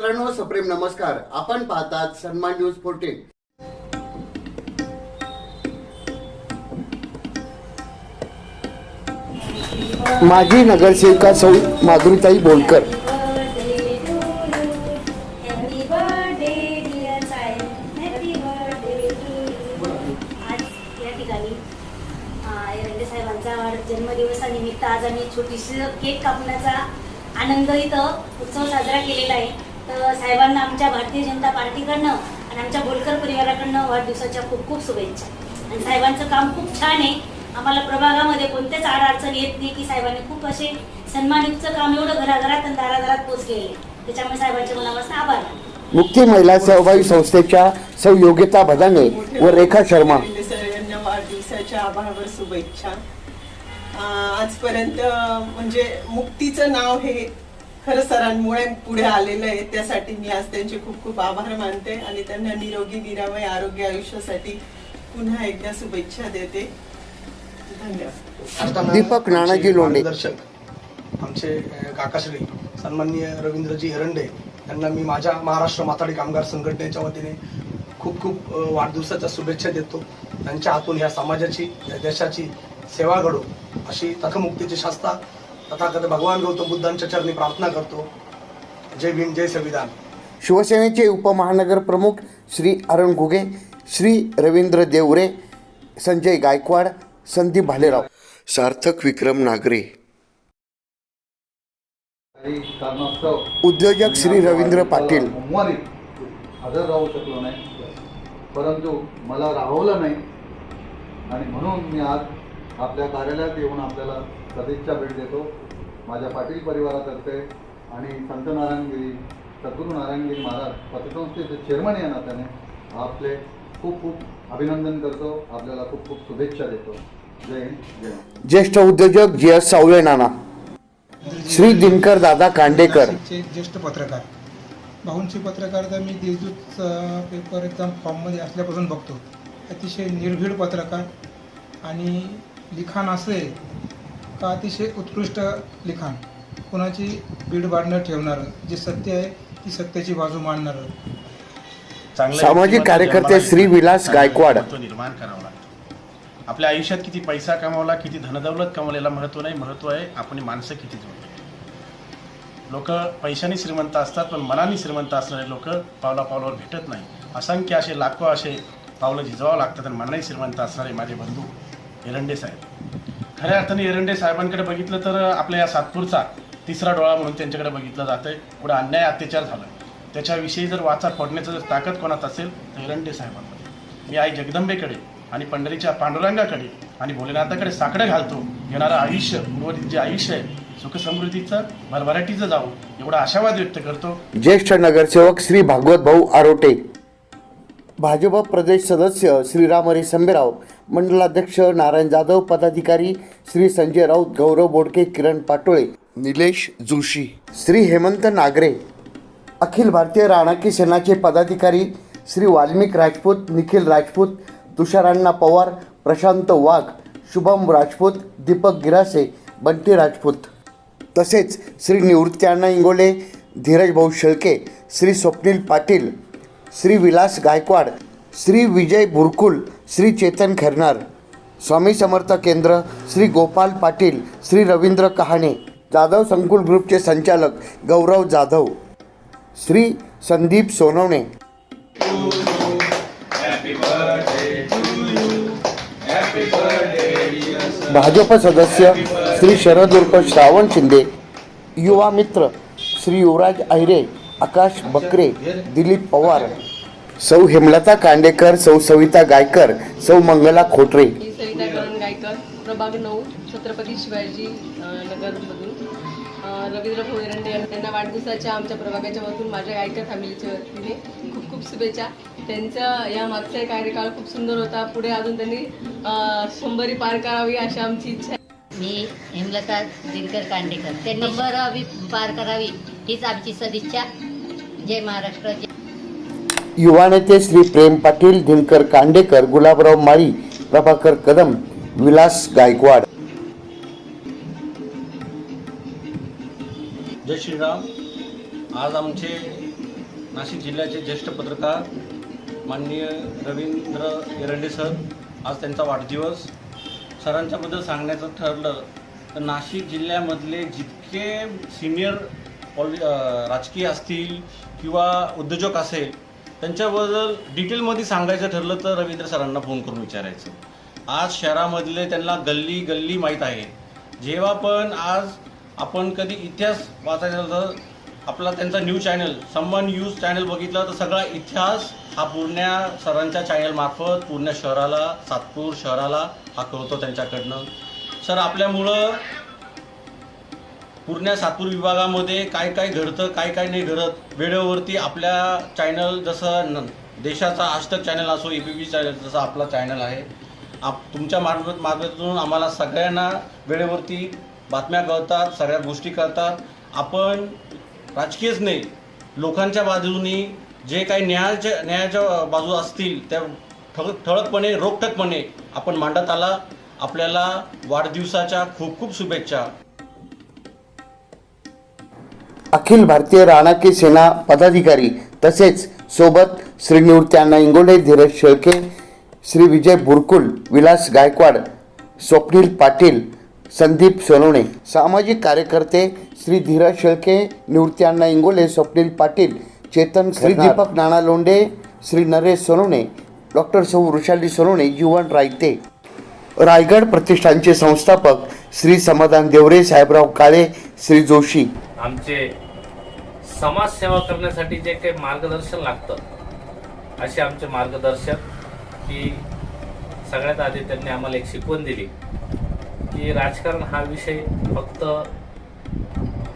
मित्रांनो सप्रेम नमस्कार. आपण पाहतात सन्मान न्यूज फोर्टीन माजी नगरसेविका सौ माधुरीताई बोलकर. हॅपी बर्थडे डिअर साहेब हॅपी बर्थडे आज या ठिकाणी अं, एरंडे साहेबांचा वाढ- जन्मदिवसानिमित्त आज आम्ही छोटीशी केक कापण्याचा आनंद इथं उत्सव साजरा केलेला आहे. तर साहेबांना आमच्या भारतीय जनता पार्टीकडनं आणि आमच्या बोलकर परिवाराकडनं वाढदिवसाच्या खूप खूप शुभेच्छा. आणि साहेबांचं काम खूप छान आहे. आम्हाला प्रभागामध्ये कोणतेच अडचण येत नाही की साहेबांनी खूप असे सन्मानितचं काम एवढं घराघरात आणि दारादारात पोचलेलं आहे. त्याच्यामुळे साहेबांचे मनापासून आभार. मुक्ती महिला सहभागी संस्थेच्या सौ योगिता भदाने व रेखा शर्मा. वाढदिवसाच्या आभारावर शुभेच्छा. आजपर्यंत म्हणजे मुक्तीचं नाव हे खरं सरांमुळे पुढे आलेलं आहे त्यासाठी मी आज त्यांचे खूप खूप आभार मानते आणि त्यांना निरोगी निरामय आरोग्य आयुष्यासाठी पुन्हा एकदा शुभेच्छा देते. धन्यवाद. दीपक नानाजी लोंढे. मार्गदर्शक आमचे काकाश्री सन्माननीय रवींद्रजी हरंडे यांना मी माझ्या महाराष्ट्र माथाडी कामगार संघटनेच्या वतीने खूप खूप वाढदिवसाच्या शुभेच्छा देतो. त्यांच्या हातून ह्या समाजाची या देशाची सेवा घडो अशी तथमुक्तीची शास्ता तथागत भगवान गौतम बुद्धांच्या चरणी प्रार्थना करतो. जय भीम जय संविधान. शिवसेनेचे उपमहानगर प्रमुख श्री अरुण घुगे श्री रवींद्र देवरे संजय गायकवाड संदीप भालेराव. सार्थक विक्रम नागरे. उद्योजक श्री रवींद्र पाटील. सोमवारी हजर राहू शकलो नाही. परंतु मला राहवलं नाही. आणि म्हणून मी आज आपल्या कार्यालयात येऊन आपल्याला सदिच्छा भेट देतो. माझ्या पाटील परिवारातर्फे आणि संत नारायणगिरी सद्गुरू नारायणगिरी महाराज पतसंस्थेचे चेअरमन या नात्याने आपले खूप खूप अभिनंदन करतो. आपल्याला खूप खूप शुभेच्छा देतो. जय हिंद जय. ज्येष्ठ उद्योजक जी एस सावळे नाना श्री दिनकर दादा कांडेकर. ज्येष्ठ पत्रकार. भाऊंचे पत्रकारिता मी देशदूत पेपर एकदम फॉर्ममध्ये असल्यापासून बघतो. अतिशय निर्भीड पत्रकार आणि लिखाण असे का अतिशय उत्कृष्ट लिखाण. कोणाची बीड बांधणं ठेवणारं जे सत्य आहे ती सत्याची बाजू मांडणारं. चांगलं सामाजिक व्यक्तिमत्व कार्यकर्ते श्री. विलास चांगलं गायकवाड. व्यक्तिमत्व निर्माण करावं लागतं. आपल्या आयुष्यात किती पैसा कमावला किती धनदौलत कमावलेला महत्त्व नाही महत्त्व आहे आपण माणसं किती जोडली लोक पैशाने श्रीमंत असतात पण मनाने श्रीमंत असणारे लोक पावला पावलावर भेटत नाही. असंख्य असे लाखो असे पावलं झिजवावं लागतात आणि मनाने श्रीमंत असणारे माझे बंधू एरंडे साहेब. खऱ्या अर्थाने एरंडे साहेबांकडे बघितलं तर आपल्या या सातपूरचा तिसरा डोळा म्हणून त्यांच्याकडे बघितलं जातंय. पुढे अन्याय अत्याचार झाला त्याच्याविषयी जर वाचा फोडण्याचं जर ताकद कोणात असेल तर एरंडे साहेबांमध्ये. मी आई जगदंबेकडे आणि पंढरीच्या पांडुरंगाकडे आणि भोलेनाथाकडे साकडं घालतो. येणारं आयुष्य उर्वरित जे आयुष्य आहे सुखसमृद्धीचं भरभराटीचं जाऊ एवढा आशावाद व्यक्त करतो. ज्येष्ठ नगरसेवक श्री भागवत भाऊ आरोटे. भाजप प्रदेश सदस्य श्रीराम हरी संबेराव मंडलाध्यक्ष नारायण जाधव पदाधिकारी श्री संजय राऊत गौरव बोडके किरण पाटोळे निलेश जोशी श्री हेमंत नागरे अखिल भारतीय राणाकी सेनाचे पदाधिकारी श्री वाल्मिक राजपूत निखिल राजपूत तुषाराण्णा पवार प्रशांत वाघ शुभम राजपूत दीपक गिरासे बंटी राजपूत. तसेच श्री निवृत्त्यांना इंगोले धीरज भाऊ शेळके श्री स्वप्नील पाटील श्री विलास गायकवाड श्री विजय बुरकुल श्री चेतन खरनार स्वामी समर्थ केंद्र श्री गोपाल पाटील श्री रवींद्र कहाणे जाधव संकुल ग्रुपचे संचालक गौरव जाधव श्री संदीप सोनवणे. भाजप सदस्य श्री शरद उर्फ श्रावण शिंदे युवा मित्र श्री युवराज अहिरे आकाश बकरे दिलीप पवार सौ हेमलता कांडेकर सौ सविता गायकर सौ मंगला खोटरे मी सविता करण गायकर प्रभाग नऊ छत्रपती शिवाजी अ, नगरमधून. अ, रवींद्र भोईरंडे यांना वाढदिवसाच्या आमच्या प्रभागाच्या वतीने माझ्या गायकर फॅमिलीच्या वतीने खूप खूप शुभेच्छा. त्यांचा या मागचा कार्यकाळ खूप सुंदर होता. पुढे अजून त्यांनी अ, शंभरी पार करावी अशी आमची इच्छा आहे. मी हेमलता दिनकर कांडेकर. त्यांनी बरावी पार करावी हीच आमची सदिच्छा. जय महाराष्ट्र. जय युवा नेते श्री प्रेम पाटील दिनकर कांडेकर गुलाबराव माळी प्रभाकर कदम विलास गायकवाड. जय श्रीराम. आज आमचे नाशिक जिल्ह्याचे ज्येष्ठ पत्रकार माननीय रवींद्र एरंडे सर आज त्यांचा वाढदिवस. सरांच्याबद्दल सांगण्याचं ठरलं तर नाशिक जिल्ह्यामधले जितके सिनियर पॉलि राजकीय असतील किंवा उद्योजक असेल त्यांच्याबद्दल डिटेलमध्ये सांगायचं ठरलं तर रवींद्र सरांना फोन करून विचारायचं. आज शहरामधले त्यांना गल्ली गल्ली माहीत आहे. जेव्हा पण आज आपण कधी इतिहास वाचायचा तर आपला त्यांचा news channel Sanman news channel बघितलं तर सगळा इतिहास हा पूर्ण सरांच्या चॅनलमार्फत पूर्ण शहराला सातपूर शहराला हा कळतो त्यांच्याकडनं. सर आपल्यामुळं पूर्ण सातपूर विभागामध्ये काय काय घडतं काय काय नाही घडत वेळेवरती आपल्या चॅनल जसं न देशाचा आजतक चॅनल असो ए बी पी चॅनल जसं आपला चॅनल आहे आप तुमच्या मार्फत मार्फतून आम्हाला सगळ्यांना वेळेवरती बातम्या कळतात सगळ्या गोष्टी कळतात. आपण राजकीयच नाही. लोकांच्या बाजूनी जे काही न्यायाच्या न्यायाच्या बाजू असतील त्या ठळ ठळकपणे रोखठकपणे आपण मांडत आला. आपल्याला वाढदिवसाच्या खूप खूप शुभेच्छा. अखिल भारतीय राणाकी सेना पदाधिकारी तसेच सोबत श्री निवृत्ती अण्णा इंगोले धीरज शेळके श्री विजय बुरकुल विलास गायकवाड स्वप्नील पाटील संदीप सोनवणे. सामाजिक कार्यकर्ते श्री धीरज शेळके निवृत्ती अण्णा इंगोले स्वप्नील पाटील चेतन श्री दीपक नाना लोंढे श्री नरेश सोनवणे डॉक्टर सौ वृषाली सोनवणे जीवन रायते. रायगड प्रतिष्ठानचे संस्थापक श्री समाधान देवरे साहेबराव काळे श्री जोशी. आमचे समाजसेवा करण्यासाठी जे काही मार्गदर्शन लागतं असे आमचे मार्गदर्शक की सगळ्यात आधी त्यांनी आम्हाला एक शिकवण दिली की राजकारण हा विषय फक्त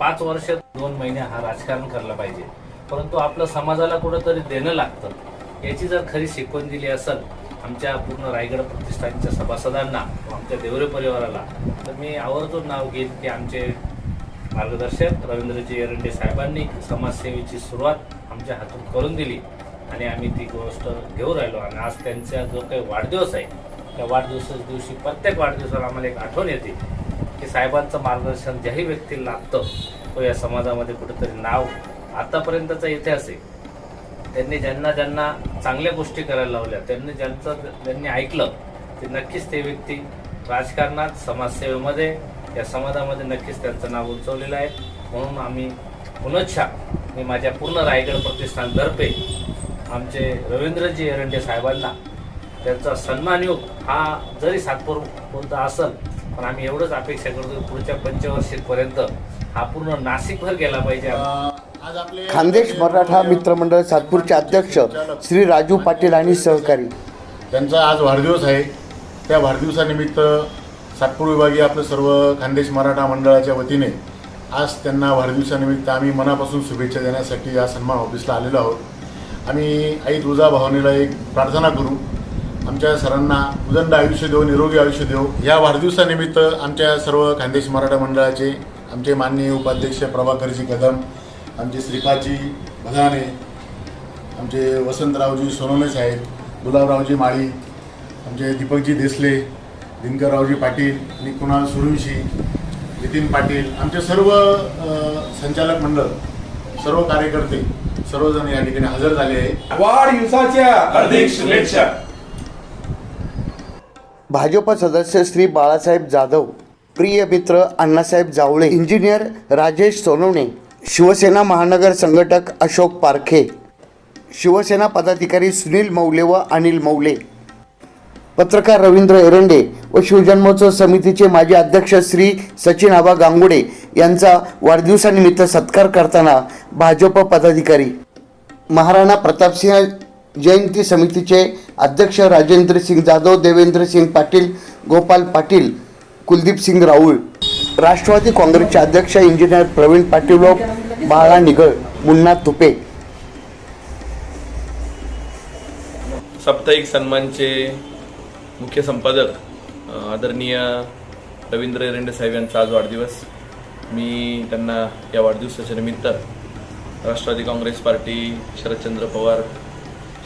पाच वर्ष दोन महिने हा राजकारण करायला पाहिजे. परंतु आपलं समाजाला कुठंतरी देणं लागतं. याची जर खरी शिकवण दिली असेल आमच्या पूर्ण रायगड प्रतिष्ठानच्या सभासदांना आमच्या देवरे परिवाराला तर मी आवर्जून नाव घेईन की आमचे मार्गदर्शक रवींद्रजी एरंडे साहेबांनी समाजसेवेची सुरुवात आमच्या हातून करून दिली. आणि आम्ही ती गोष्ट घेऊन राहिलो. आणि आज त्यांचा जो काही वाढदिवस आहे त्या वाढदिवसाच्या दिवशी प्रत्येक वाढदिवसाला आम्हाला एक आठवण येते की साहेबांचं मार्गदर्शन ज्याही व्यक्तीला लागतं तो या समाजामध्ये कुठेतरी नाव आतापर्यंतचा इतिहास आहे. त्यांनी ज्यांना ज्यांना चांगल्या गोष्टी करायला लावल्या त्यांनी ज्यांचं ज्यांनी ऐकलं ते नक्कीच ते व्यक्ती राजकारणात समाजसेवेमध्ये या समाजामध्ये नक्कीच त्यांचं नाव उंचवलेलं आहे. म्हणून आम्ही पुनच्छा मी माझ्या पूर्ण रायगड प्रतिष्ठानतर्फे आमचे रवींद्रजी एरंडे साहेबांना त्यांचा सन्मानयोग हा जरी सातपूर पुरता असेल पण आम्ही एवढंच अपेक्षा करतो की पुढच्या पंचवर्षीपर्यंत हा पूर्ण नाशिकभर गेला पाहिजे. खानदेश मराठा मित्रमंडळ सातपूरचे अध्यक्ष श्री राजू पाटील आणि सहकारी. त्यांचा आज वाढदिवस आहे. त्या वाढदिवसानिमित्त सातपूर विभागीय आपलं सर्व खानदेश मराठा मंडळाच्या वतीने आज त्यांना वाढदिवसानिमित्त आम्ही मनापासून शुभेच्छा देण्यासाठी या सन्मान ऑफिसला आलेलो आहोत. आम्ही आई तुळजा भावनेला एक प्रार्थना करू. आमच्या सरांना उदंड आयुष्य देऊ निरोगी आयुष्य देऊ या वाढदिवसानिमित्त आमच्या सर्व खानदेश मराठा मंडळाचे आमचे माननीय उपाध्यक्ष प्रभाकरजी कदम आमचे श्रीपादजी भदाने आमचे वसंतरावजी सोनवणे साहेब गुलाबरावजी माळी आमचे दीपकजी देसले दिनकररावजी पाटील आणि कुणाल सुरविशी नितीन पाटील आमचे सर्व संचालक मंडळ सर्व कार्यकर्ते सर्वजण या ठिकाणी हजर झाले आहे वाढदिवसाच्या हार्दिक शुभेच्छा. भाजप सदस्य श्री बाळासाहेब जाधव प्रिय मित्र अण्णासाहेब जावळे इंजिनियर राजेश सोनवणे शिवसेना महानगर संघटक अशोक पारखे शिवसेना पदाधिकारी सुनील मौले व अनिल मौले पत्रकार रवींद्र एरंडे व शिवजन्मोत्सव समितीचे माजी अध्यक्ष श्री सचिन आबा गांगुडे यांचा वाढदिवसानिमित्त सत्कार करताना भाजप पदाधिकारी महाराणा प्रतापसिंह जयंती समितीचे अध्यक्ष राजेंद्र सिंग जाधव देवेंद्र सिंग पाटील गोपाल पाटील कुलदीप सिंग राऊळ राष्ट्रवादी काँग्रेसचे अध्यक्ष इंजिनियर प्रवीण पाटील व बाळा निगळ मुन्ना तुपे. साप्ताहिक सन्मानचे मुख्य संपादक आदरणीय रवींद्र एरंडे साहेब यांचा आज वाढदिवस. मी त्यांना या वाढदिवसाच्या निमित्त राष्ट्रवादी काँग्रेस पार्टी शरदचंद्र पवार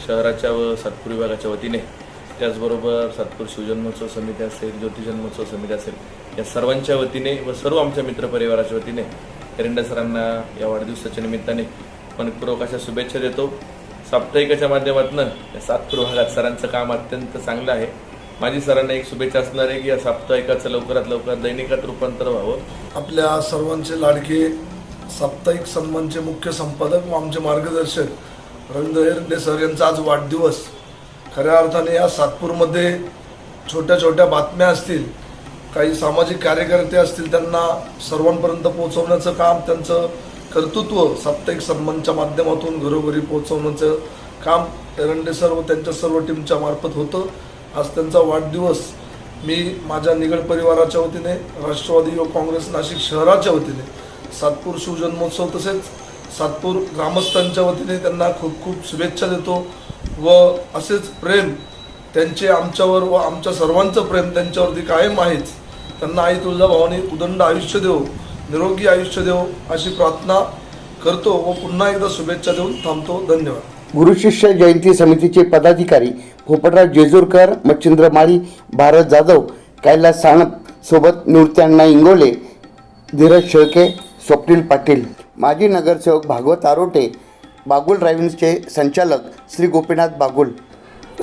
शहराच्या व सातपूर विभागाच्या वतीने त्याचबरोबर सातपूर शिवजन्मोत्सव समिती असेल ज्योतिजन्मोत्सव समिती असेल या सर्वांच्या वतीने व सर्व आमच्या मित्रपरिवाराच्या वतीने एरंडे सरांना या वाढदिवसाच्या निमित्ताने मनपूर्वक अशा शुभेच्छा देतो. साप्ताहिकाच्या माध्यमातून या सातपूर भागात सरांचं काम अत्यंत चांगलं आहे. माझी सरांना एक शुभेच्छा असणार आहे की या साप्ताहिकाचं लवकरात लवकर दैनिकात रूपांतर व्हावं. आपल्या सर्वांचे लाडके साप्ताहिक सन्मानचे मुख्य संपादक व आमचे मार्गदर्शक रवींद्र एरंडे सर यांचा आज वाढदिवस. खऱ्या अर्थाने या सातपूरमध्ये छोट्या छोट्या बातम्या असतील काही सामाजिक कार्यकर्ते असतील त्यांना सर्वांपर्यंत पोहोचवण्याचं काम त्यांचं कर्तृत्व साप्ताहिक सन्मानच्या माध्यमातून घरोघरी पोहोचवण्याचं काम एरंडे सर व त्यांच्या सर्व टीमच्या मार्फत होतं. आज त्यांचा वाढदिवस मी माझ्या निगड परिवाराच्या वतीने राष्ट्रवादी व काँग्रेस नाशिक शहराच्या वतीने सातपूर शिवजन्मोत्सव तसेच सातपूर ग्रामस्थांच्या वतीने त्यांना खूप खूप शुभेच्छा देतो व असेच प्रेम त्यांचे आमच्यावर व आमच्या सर्वांचं प्रेम त्यांच्यावरती कायम आहेच. त्यांना आई तुळजाभावानी उदंड आयुष्य देव निरोगी आयुष्य देव अशी प्रार्थना करतो व पुन्हा एकदा शुभेच्छा देऊन थांबतो. धन्यवाद. गुरुशिष्य जयंती समितीचे पदाधिकारी पोपटराव जेजूरकर मच्छिंद्र माळी भारत जाधव कैलास साणप सोबत नृत्यांना इंगोले धीरज शेळके स्वप्नील पाटील. माजी नगरसेवक भागवत आरोटे बागुल ड्रायव्हिंगचे संचालक श्री गोपीनाथ बागुल.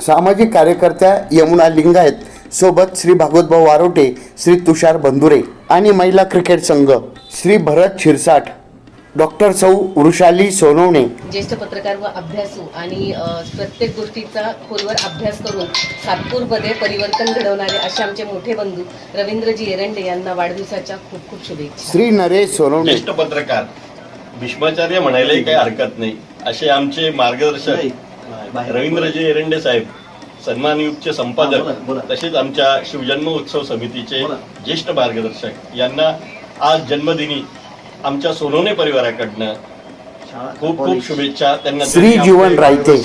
सामाजिक कार्यकर्त्या यमुना लिंगायत सोबत श्री भागवतभाऊ आरोटे श्री तुषार बंधुरे आणि महिला क्रिकेट संघ. श्री भरत शिरसाट. डॉक्टर सौ वृषाली सोनवणे. ज्येष्ठ पत्रकार व अभ्यासू आणि प्रत्येक गोष्टीचा खोलवर अभ्यास करून सातपूरमध्ये परिवर्तन घडवणारे असे आमचे मोठे बंधू रवींद्रजी एरंडे यांना वाढदिवसाच्या खूप खूप शुभेच्छा. श्री नरेश सोनवणे. ज्येष्ठ पत्रकार भीष्माचार्य म्हणायलाही काही हरकत नाही. असे आमचे मार्गदर्शक रवींद्रजी एरंडे साहेब सन्मानयुक्तचे संपादक तसेच आमच्या शिवजन्म उत्सव समितीचे ज्येष्ठ मार्गदर्शक यांना आज जन्मदिनी आमच्या सोनवणे परिवाराकडनं खूप खूप शुभेच्छा. त्यांना श्री जीवन रायते.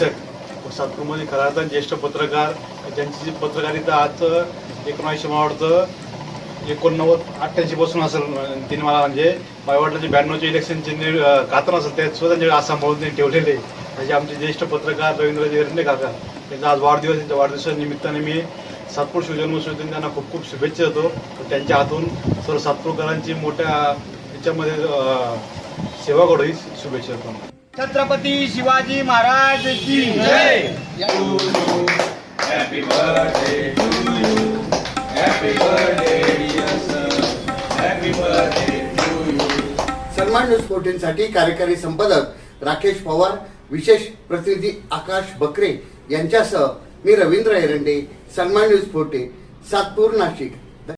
सातपूरमध्ये खरा तर ज्येष्ठ पत्रकार. ज्यांची जी पत्रकारिता आज एकोणीसशे मला वाटतं एकोणनव्वद अठ्ठ्याऐंशी पासून असेल तिने मला म्हणजे माझ्या वडिलांचे ब्याण्णवचे इलेक्शनचे नि- अं, कातन असेल त्यात सुद्धा त्यांचे आज सांभाळून त्यांनी ठेवलेले असे आमचे ज्येष्ठ पत्रकार रवींद्र एरंडे काका त्यांचा आज वाढदिवस त्यांच्या वाढदिवसाच्या निमित्ताने मी सातपूर शिवजन्मोत्सवातून त्यांना खूप खूप शुभेच्छा देतो. त्यांच्या हातून सर्व सातपूरकरांची मोठ्या याच्यामध्ये अं, सेवा घडो ही शुभेच्छा छत्रपती शिवाजी महाराज की जय! सन्मान न्यूज फोर्टीनसाठी कार्यकारी संपादक राकेश पवार विशेष प्रतिनिधी आकाश बकरे यांच्यासह मी रवींद्र एरंडे सन्मान न्यूज फोर्टीन सातपूर नाशिक.